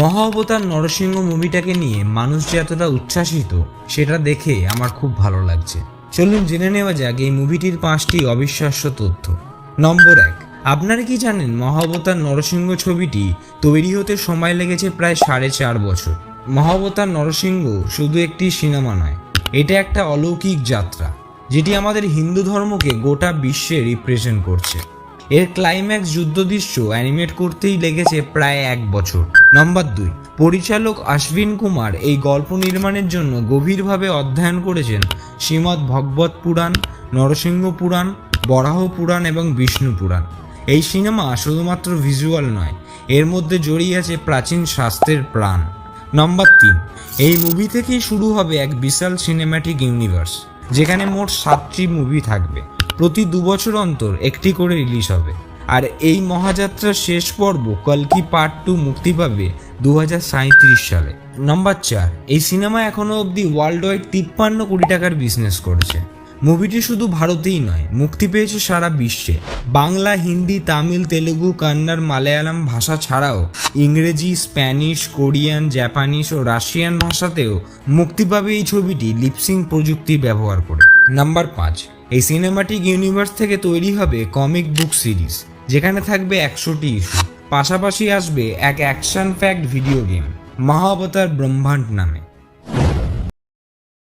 মহাবতার নরসিংহ মুভিটাকে নিয়ে মানুষ যে এতটা উচ্ছ্বাসিত, সেটা দেখে আমার খুব ভালো লাগছে। চলুন জেনে নেওয়া যাক এই মুভিটির পাঁচটি অবিশ্বাস্য তথ্য। নম্বর এক, আপনারা কি জানেন মহাবতার নরসিংহ ছবিটি তৈরি হতে সময় লেগেছে প্রায় সাড়ে চার বছর? মহাবতার নরসিংহ শুধু একটি সিনেমা নয়, এটা একটা অলৌকিক যাত্রা, যেটি আমাদের হিন্দু ধর্মকে গোটা বিশ্বে রিপ্রেজেন্ট করছে। এর ক্লাইম্যাক্স যুদ্ধ দৃশ্য অ্যানিমেট করতেই লেগেছে প্রায় এক বছর। নম্বর দুই, পরিচালক আশ্বিন কুমার এই গল্প নির্মাণের জন্য গভীরভাবে অধ্যয়ন করেছেন শ্রীমদ্ ভগবত পুরাণ, নরসিংহ পুরাণ, বরাহ পুরাণ এবং বিষ্ণু পুরাণ। এই সিনেমা শুধুমাত্র ভিজুয়াল নয়, এর মধ্যে জড়িয়ে আছে প্রাচীন শাস্ত্রের প্রাণ। নম্বর তিন, এই মুভি থেকেই শুরু হবে এক বিশাল সিনেম্যাটিক ইউনিভার্স যেখানে মোট সাতটি মুভি থাকবে। প্রতি দু বছর অন্তর একটি করে রিলিজ হবে। আর এই মহাযাত্রার শেষ পর্ব কলকি পার্ট টু মুক্তি পাবে দু সালে। নম্বর চার, এই সিনেমা এখনও অবধি ওয়ার্ল্ড ওয়াইড তিপ্পান্ন কোটি টাকার বিজনেস করেছে। মুভিটি শুধু ভারতেই নয়, মুক্তি পেয়েছে সারা বিশ্বে। বাংলা, হিন্দি, তামিল, তেলেগু, কন্নড়, মালায়ালাম ভাষা ছাড়াও ইংরেজি, স্প্যানিশ, কোরিয়ান, জাপানিজ ও রাশিয়ান ভাষাতেও মুক্তি পাবে এই ছবিটি লিপসিং প্রযুক্তি ব্যবহার করে। নাম্বার পাঁচ, এই সিনেমাটিক ইউনিভার্স থেকে তৈরি হবে কমিক বুক সিরিজ যেখানে থাকবে একশোটি ইস্যু। পাশাপাশি আসবে এক action fact video game Mahavatar Brahmand নামে।